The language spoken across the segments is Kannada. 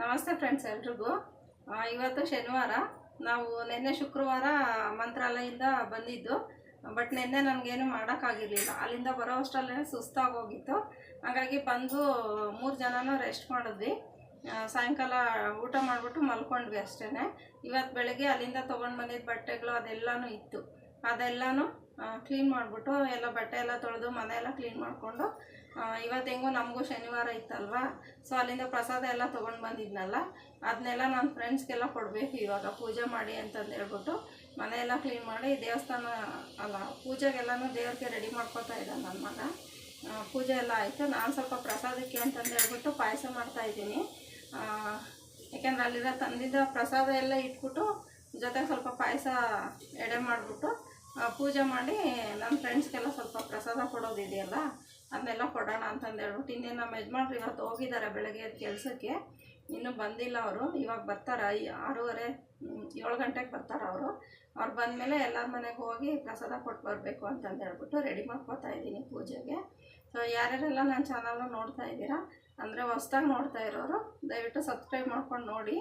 ನಮಸ್ತೆ ಫ್ರೆಂಡ್ಸ್ ಎಲ್ರಿಗೂ. ಇವತ್ತು ಶನಿವಾರ. ನಾವು ನಿನ್ನೆ ಶುಕ್ರವಾರ ಮಂತ್ರಾಲಯದಿಂದ ಬಂದಿದ್ದು. ಬಟ್ ನಿನ್ನೆ ನನಗೇನು ಮಾಡೋಕ್ಕಾಗಿರಲಿಲ್ಲ. ಅಲ್ಲಿಂದ ಬರೋ ಅಷ್ಟರಲ್ಲೇ ಸುಸ್ತಾಗೋಗಿತ್ತು. ಹಾಗಾಗಿ ಬಂದು ಮೂರು ಜನನೂ ರೆಸ್ಟ್ ಮಾಡಿದ್ವಿ. ಸಾಯಂಕಾಲ ಊಟ ಮಾಡಿಬಿಟ್ಟು ಮಲ್ಕೊಂಡ್ವಿ ಅಷ್ಟೇ ಇವತ್ತು ಬೆಳಗ್ಗೆ ಅಲ್ಲಿಂದ ತೊಗೊಂಡು ಬಂದಿದ್ದ ಬಟ್ಟೆಗಳು ಅದೆಲ್ಲನೂ ಇತ್ತು. ಅದೆಲ್ಲನೂ ಕ್ಲೀನ್ ಮಾಡಿಬಿಟ್ಟು ಎಲ್ಲ ಬಟ್ಟೆ ಎಲ್ಲ ತೊಳೆದು ಮನೆ ಎಲ್ಲ ಕ್ಲೀನ್ ಮಾಡಿಕೊಂಡು ಇವತ್ತು ಹೆಂಗೋ ನಮಗೂ ಶನಿವಾರ ಇತ್ತಲ್ವ? ಸೊ ಅಲ್ಲಿಂದ ಪ್ರಸಾದ ಎಲ್ಲ ತೊಗೊಂಡು ಬಂದಿದ್ನಲ್ಲ ಅದನ್ನೆಲ್ಲ ನನ್ನ ಫ್ರೆಂಡ್ಸ್ಗೆಲ್ಲ ಕೊಡಬೇಕು ಇವಾಗ, ಪೂಜೆ ಮಾಡಿ ಅಂತಂದು ಹೇಳ್ಬಿಟ್ಟು ಮನೆಯೆಲ್ಲ ಕ್ಲೀನ್ ಮಾಡಿ ದೇವಸ್ಥಾನ, ಅಲ್ಲ, ಪೂಜೆಗೆಲ್ಲನೂ ದೇವ್ರಿಗೆ ರೆಡಿ ಮಾಡ್ಕೊತಾ ಇದ್ದಾನೆ ನನ್ನ ಮಗ. ಪೂಜೆ ಎಲ್ಲ ಆಯಿತು, ನಾನು ಸ್ವಲ್ಪ ಪ್ರಸಾದಕ್ಕೆ ಅಂತಂದು ಹೇಳ್ಬಿಟ್ಟು ಪಾಯಸ ಮಾಡ್ತಾಯಿದ್ದೀನಿ ಯಾಕೆಂದ್ರೆ ಅಲ್ಲಿರೋ ತಂದಿದ್ದ ಪ್ರಸಾದ ಎಲ್ಲ ಇಟ್ಬಿಟ್ಟು ಜೊತೆಗೆ ಸ್ವಲ್ಪ ಪಾಯಸ ಎಡೆ ಮಾಡಿಬಿಟ್ಟು ಪೂಜೆ ಮಾಡಿ ನನ್ನ ಫ್ರೆಂಡ್ಸ್ಗೆಲ್ಲ ಸ್ವಲ್ಪ ಪ್ರಸಾದ ಕೊಡೋದಿದೆಯಲ್ಲ ಅದನ್ನೆಲ್ಲ ಕೊಡೋಣ ಅಂತಂದು ಹೇಳ್ಬಿಟ್ಟು ಇನ್ನೇನು ನಮ್ಮ ಯಜಮಾನ್ರು ಇವತ್ತು ಹೋಗಿದ್ದಾರೆ ಬೆಳಗ್ಗೆ ಕೆಲಸಕ್ಕೆ, ಇನ್ನೂ ಬಂದಿಲ್ಲ ಅವರು. ಇವಾಗ ಬರ್ತಾರೆ ಐ ಆರೂವರೆ ಏಳು ಗಂಟೆಗೆ ಬರ್ತಾರೆ ಅವರು. ಅವ್ರು ಬಂದಮೇಲೆ ಎಲ್ಲರ ಮನೆಗೆ ಹೋಗಿ ಪ್ರಸಾದ ಕೊಟ್ಟು ಬರಬೇಕು ಅಂತಂದು ಹೇಳ್ಬಿಟ್ಟು ರೆಡಿ ಮಾಡ್ಕೊತಾ ಇದ್ದೀನಿ ಪೂಜೆಗೆ. ಸೊ ಯಾರ್ಯಾರೆಲ್ಲ ನನ್ನ ಚಾನಲ್ನ ನೋಡ್ತಾ ಇದ್ದೀರಾ, ಅಂದರೆ ಹೊಸ್ದಾಗಿ ನೋಡ್ತಾ ಇರೋರು, ದಯವಿಟ್ಟು ಸಬ್ಸ್ಕ್ರೈಬ್ ಮಾಡ್ಕೊಂಡು ನೋಡಿ.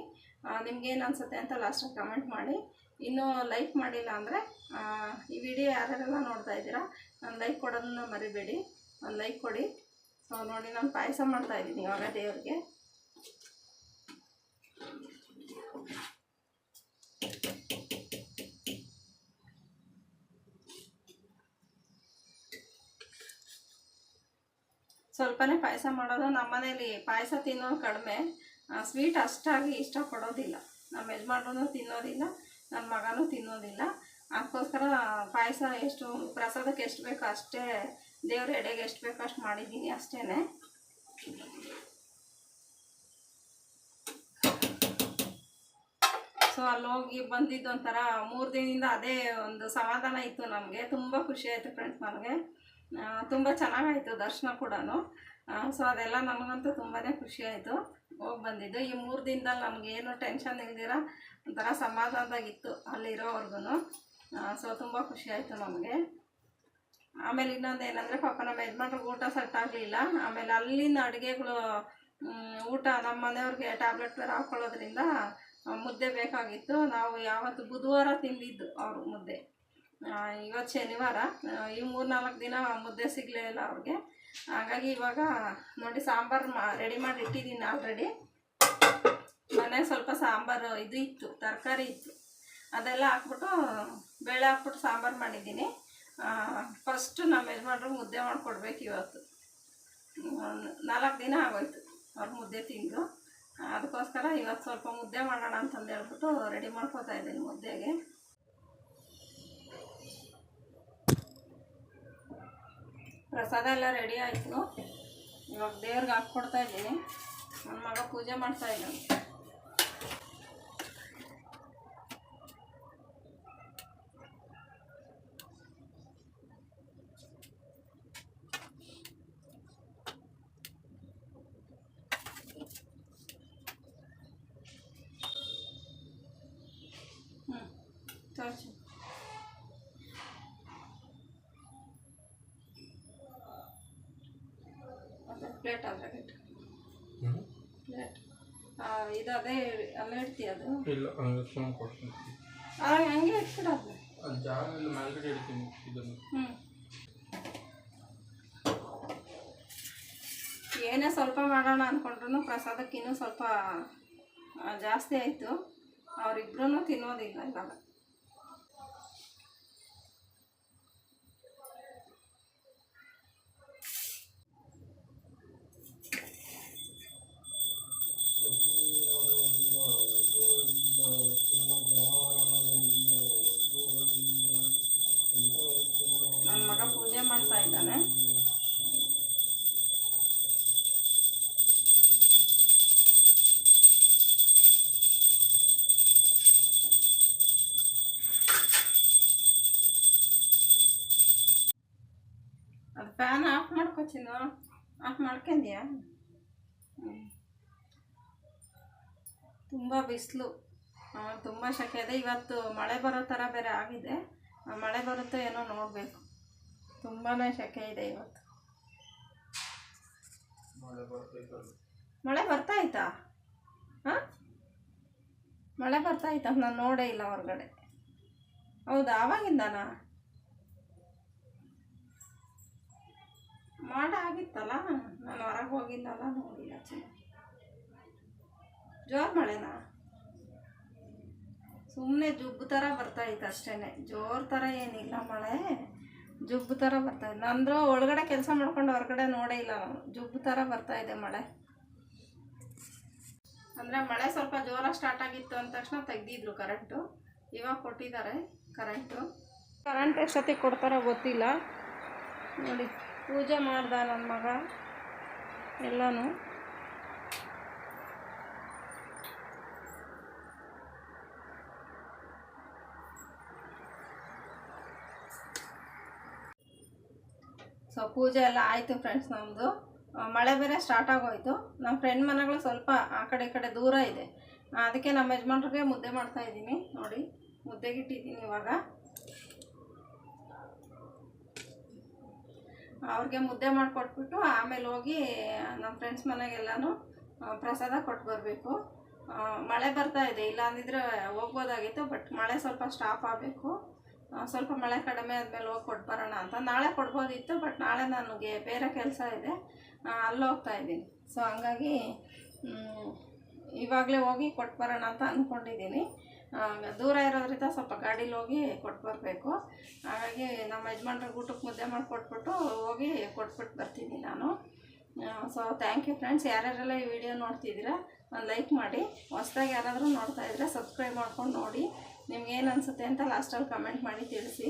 ನಿಮ್ಗೇನು ಅನ್ಸುತ್ತೆ ಅಂತ ಲಾಸ್ಟಾಗಿ ಕಮೆಂಟ್ ಮಾಡಿ. ಇನ್ನೂ ಲೈಕ್ ಮಾಡಿಲ್ಲ ಅಂದರೆ ಈ ವಿಡಿಯೋ ಯಾರ್ಯಾರೆಲ್ಲ ನೋಡ್ತಾ ಇದ್ದೀರಾ, ನಾನು ಲೈಕ್ ಕೊಡೋದನ್ನ ಮರಿಬೇಡಿ. ಒಂದು ಲೈಕ್ ಕೊಡಿ. ಸೊ ನೋಡಿ, ನಾನು ಪಾಯಸ ಮಾಡ್ತಾ ಇದ್ದೀನಿ ಇವಾಗ ದೇವ್ರಿಗೆ. ಸ್ವಲ್ಪನೇ ಪಾಯಸ ಮಾಡೋದು ನಮ್ಮನೇಲಿ ಪಾಯಸ ತಿನ್ನೋದು ಕಡಿಮೆ. ಸ್ವೀಟ್ ಅಷ್ಟಾಗಿ ಇಷ್ಟಪಡೋದಿಲ್ಲ. ನಮ್ಮ ಯಜಮಾನ್ರು ತಿನ್ನೋದಿಲ್ಲ ನನ್ನ ಮಗನೂ ತಿನ್ನೋದಿಲ್ಲ. ಅದಕ್ಕೋಸ್ಕರ ಪಾಯಸ ಎಷ್ಟು, ಪ್ರಸಾದಕ್ಕೆ ಎಷ್ಟು ಬೇಕೋ ಅಷ್ಟೇ, ದೇವ್ರ ಎಡೆಗೆ ಎಷ್ಟು ಬೇಕೋ ಅಷ್ಟು ಮಾಡಿದ್ದೀನಿ ಅಷ್ಟೇ ಸೊ ಅಲ್ಲಿ ಹೋಗಿ ಬಂದಿದ್ದು ಒಂಥರ ಮೂರು ದಿನದಿಂದ ಅದೇ ಒಂದು ಸಮಾಧಾನ ಇತ್ತು ನಮಗೆ. ತುಂಬ ಖುಷಿ ಆಯಿತು ಫ್ರೆಂಡ್ಸ್ ನನಗೆ ತುಂಬ ಚೆನ್ನಾಗಾಯಿತು ದರ್ಶನ ಕೂಡ ಸೊ ಅದೆಲ್ಲ ನನಗಂತೂ ತುಂಬಾ ಖುಷಿ ಆಯಿತು ಹೋಗಿ ಬಂದಿದ್ದು. ಈ ಮೂರು ದಿನದಲ್ಲಿ ನಮಗೇನು ಟೆನ್ಷನ್ ಇಲ್ದಿರ ಒಂಥರ ಸಮಾಧಾನದಾಗಿತ್ತು ಅಲ್ಲಿರೋವರೆಗೂ ಸೊ ತುಂಬ ಖುಷಿ ಆಯಿತು ನಮಗೆ. ಆಮೇಲೆ ಇನ್ನೊಂದು ಏನಂದರೆ ಪಾಪ ನಮ್ಮ ಯಜಮಾನ್ರಿಗೆ ಊಟ ಸೆಟ್ ಆಗಲಿಲ್ಲ. ಆಮೇಲೆ ಅಲ್ಲಿನ ಅಡುಗೆಗಳು ಊಟ ನಮ್ಮ ಮನೆಯವ್ರಿಗೆ ಟ್ಯಾಬ್ಲೆಟ್ ಬೇರೆ ಹಾಕ್ಕೊಳ್ಳೋದ್ರಿಂದ ಮುದ್ದೆ ಬೇಕಾಗಿತ್ತು. ನಾವು ಯಾವತ್ತು ಬುಧವಾರ ತಿಂದಿದ್ದು ಅವರು ಮುದ್ದೆ. ಇವತ್ತು ಶನಿವಾರ ಈ ಮೂರು ನಾಲ್ಕು ದಿನ ಮುದ್ದೆ ಸಿಗಲೇ ಇಲ್ಲ ಅವ್ರಿಗೆ. ಹಾಗಾಗಿ ಇವಾಗ ನೋಡಿ ಸಾಂಬಾರು ಮಾ ರೆಡಿ ಮಾಡಿ ಇಟ್ಟಿದ್ದೀನಿ ಆಲ್ರೆಡಿ ಮನೆ ಸ್ವಲ್ಪ ಸಾಂಬಾರು ಇದು ಇತ್ತು, ತರಕಾರಿ ಇತ್ತು. ಅದೆಲ್ಲ ಹಾಕ್ಬಿಟ್ಟು, ಬೇಳೆ ಹಾಕ್ಬಿಟ್ಟು ಸಾಂಬಾರು ಮಾಡಿದ್ದೀನಿ. ಫಸ್ಟು ನಮ್ಮ ಯಜಮಾನ್ರು ಮುದ್ದೆ ಮಾಡಿಕೊಡ್ಬೇಕು ಇವತ್ತು. ನಾಲ್ಕು ದಿನ ಆಗೋಯ್ತು ಅವ್ರು ಮುದ್ದೆ ತಿಂದು. ಅದಕ್ಕೋಸ್ಕರ ಇವತ್ತು ಸ್ವಲ್ಪ ಮುದ್ದೆ ಮಾಡೋಣ ಅಂತಂದು ಹೇಳ್ಬಿಟ್ಟು ರೆಡಿ ಮಾಡ್ಕೊತಾ ಇದ್ದೀನಿ ಮುದ್ದೆಗೆ. ಪ್ರಸಾದ ಎಲ್ಲ ರೆಡಿ ಆಯಿತು. ಇವಾಗ ದೇವ್ರಿಗೆ ಹಾಕ್ಕೊಡ್ತಾ ಇದ್ದೀನಿ. ನನ್ನ ಮಗ ಪೂಜೆ ಮಾಡ್ತಾ ಇದ್ದಾನೆ. ಹ್ಞೂ ತೋರಿಸಿ ಅದೇ ಪ್ಲೇಟ್ ಅದ್ರಾಗ ಇಟ್ಟು ಪ್ಲೇಟ್. ಇದು ಅದೇ ಅಲ್ಲೇ ಇಡ್ತೀಯ ಅದು? ಇಲ್ಲ ಸುಮ್ಮನೆ ಕೊಡ್ತೀನಿ. ಆ, ಹಂಗೆ ಇಟ್ಬಿಡೋದು ಅದು ಜಾಗ ಇಲ್ಲ ಮೇಲ್ಗಡೆ ಇಡ್ತೀನಿ ಇದನ್ನು. ಹ್ಞೂ ಏನೇ ಸ್ವಲ್ಪ ಮಾಡೋಣ ಅಂದ್ಕೊಂಡ್ರು ಪ್ರಸಾದಕ್ಕೆ ಇನ್ನೂ ಸ್ವಲ್ಪ ಜಾಸ್ತಿ ಆಯಿತು. ಅವರಿಬ್ರು ತಿನ್ನೋದಿಲ್ಲ ಇವಾಗ ನನ್ನ ಮಗ ಪೂಜೆ ಮಾಡ್ತಾ ಇದ್ದಾನೆ ಅದು ಫ್ಯಾನ್ ಮಾಡ್ಕೊಚಿನ ಆಫ್ ಮಾಡ್ಕೊಂಡ್ಯಾ ತುಂಬ ಬಿಸಿಲು. ತುಂಬ ಶೆಕೆ. ಇದೆ ಇವತ್ತು ಮಳೆ ಬರೋ ಥರ ಬೇರೆ ಆಗಿದೆ. ಆ, ಮಳೆ ಬರುತ್ತೋ ಏನೋ ನೋಡಬೇಕು. ತುಂಬಾ ಶೆಕೆ ಇದೆ ಇವತ್ತು. ಮಳೆ ಬರ್ತಾ ಇತ್ತಾ? ಹಾಂ? ಮಳೆ ಬರ್ತಾ ಇತ್ತಾ? ನಾನು ನೋಡೇ ಇಲ್ಲ ಹೊರಗಡೆ. ಹೌದಾ? ಆವಾಗಿಂದನಾ? ಮಾಡ ಆಗಿತ್ತಲ್ಲ ನಾನು ಹೊರಗೆ ಹೋಗಿಲ್ಲಲ್ಲ ನೋಡಿಲ್ಲ ಚೆನ್ನಾಗಿ ಜೋರು ಮಳೆನಾ? ಸುಮ್ಮನೆ ಜುಬ್ಬು ಥರ ಬರ್ತಾಯಿತ್ತು ಅಷ್ಟೇ ಜೋರು ಥರ ಏನಿಲ್ಲ ಮಳೆ, ಜುಬ್ಬು ಥರ ಬರ್ತಾ ಇದೆ. ನಂದು ಒಳಗಡೆ ಕೆಲಸ ಮಾಡ್ಕೊಂಡು ಹೊರಗಡೆ ನೋಡೇ ಇಲ್ಲ ನಾನು. ಜುಬ್ಬು ಥರ ಬರ್ತಾ ಇದೆ ಮಳೆ. ಅಂದರೆ ಮಳೆ ಸ್ವಲ್ಪ ಜೋರಾಗಿ ಸ್ಟಾರ್ಟ್ ಆಗಿತ್ತು ಅಂದ ತಕ್ಷಣ ತೆಗ್ದಿದ್ರು ಕರೆಂಟು ಇವಾಗ ಕೊಟ್ಟಿದ್ದಾರೆ ಕರೆಂಟು ಕರೆಂಟ್ ಎಷ್ಟೊತ್ತಿಗೆ ಕೊಡ್ತಾರೋ ಗೊತ್ತಿಲ್ಲ. ನೋಡಿ. ಪೂಜೆ ಮಾಡ್ದ ನನ್ನ ಮಗ. ಎಲ್ಲನೂ. ಸೊ ಪೂಜೆ ಎಲ್ಲ ಆಯಿತು ಫ್ರೆಂಡ್ಸ್ ನಮ್ಮದು ಮಳೆ ಬೇರೆ ಸ್ಟಾರ್ಟ್ ಆಗೋಯ್ತು. ನಮ್ಮ ಫ್ರೆಂಡ್ ಮನೆಗಳು ಸ್ವಲ್ಪ ಆ ಕಡೆ ಈ ಕಡೆ ದೂರ ಇದೆ. ಅದಕ್ಕೆ ನಮ್ಮ ಯಜಮಾನ್ರಿಗೆ ಮುದ್ದೆ ಮಾಡ್ತಾ ಇದ್ದೀನಿ. ನೋಡಿ ಮುದ್ದೆಗಿಟ್ಟಿದ್ದೀನಿ ಇವಾಗ. ಅವ್ರಿಗೆ ಮುದ್ದೆ ಮಾಡಿಕೊಟ್ಬಿಟ್ಟು ಆಮೇಲೆ ಹೋಗಿ ನಮ್ಮ ಫ್ರೆಂಡ್ಸ್ ಮನೆಗೆಲ್ಲನೂ ಪ್ರಸಾದ ಕೊಟ್ಟು ಬರಬೇಕು. ಮಳೆ ಬರ್ತಾ ಇದೆ ಇಲ್ಲ ಅಂದಿದ್ರೆ ಹೋಗ್ಬೋದಾಗಿತ್ತು ಬಟ್ ಮಳೆ ಸ್ವಲ್ಪ ಸ್ಟಾಪ್ ಆಗಬೇಕು. ಸ್ವಲ್ಪ ಮಳೆ ಕಡಿಮೆ ಆದಮೇಲೆ ಹೋಗಿ ಕೊಟ್ಟು ಬರೋಣ ಅಂತ. ನಾಳೆ ಕೊಡ್ಬೋದಿತ್ತು ಬಟ್ ನಾಳೆ ನನಗೆ ಬೇರೆ ಕೆಲಸ ಇದೆ. ಅಲ್ಲಿ ಹೋಗ್ತಾ ಇದ್ದೀನಿ. ಸೊ ಹಂಗಾಗಿ ಇವಾಗಲೇ ಹೋಗಿ ಕೊಟ್ಟು ಬರೋಣ ಅಂತ ಅಂದ್ಕೊಂಡಿದ್ದೀನಿ ದೂರ ಇರೋದ್ರಿಂದ ಸ್ವಲ್ಪ ಗಾಡೀಲಿ ಹೋಗಿ ಕೊಟ್ಟು ಬರಬೇಕು. ಹಾಗಾಗಿ ನಮ್ಮ ಯಜಮಾನ್ರಿಗೆ ಊಟಕ್ಕೆ ಮುದ್ದೆ ಮಾಡಿಕೊಟ್ಬಿಟ್ಟು ಹೋಗಿ ಕೊಟ್ಬಿಟ್ಟು ಬರ್ತೀನಿ ನಾನು. ಸೊ ಥ್ಯಾಂಕ್ ಯು ಫ್ರೆಂಡ್ಸ್ ಯಾರ್ಯಾರೆಲ್ಲ ಈ ವಿಡಿಯೋ ನೋಡ್ತಿದ್ದೀರಾ, ಒಂದು ಲೈಕ್ ಮಾಡಿ. ಹೊಸ್ದಾಗಿ ಯಾರಾದರೂ ನೋಡ್ತಾ ಇದ್ದರೆ ಸಬ್ಸ್ಕ್ರೈಬ್ ಮಾಡ್ಕೊಂಡು ನೋಡಿ. ನಿಮ್ಗೆ ಏನು ಅನಿಸುತ್ತೆ ಅಂತ ಲಾಸ್ಟಲ್ಲಿ ಕಮೆಂಟ್ ಮಾಡಿ ತಿಳಿಸಿ.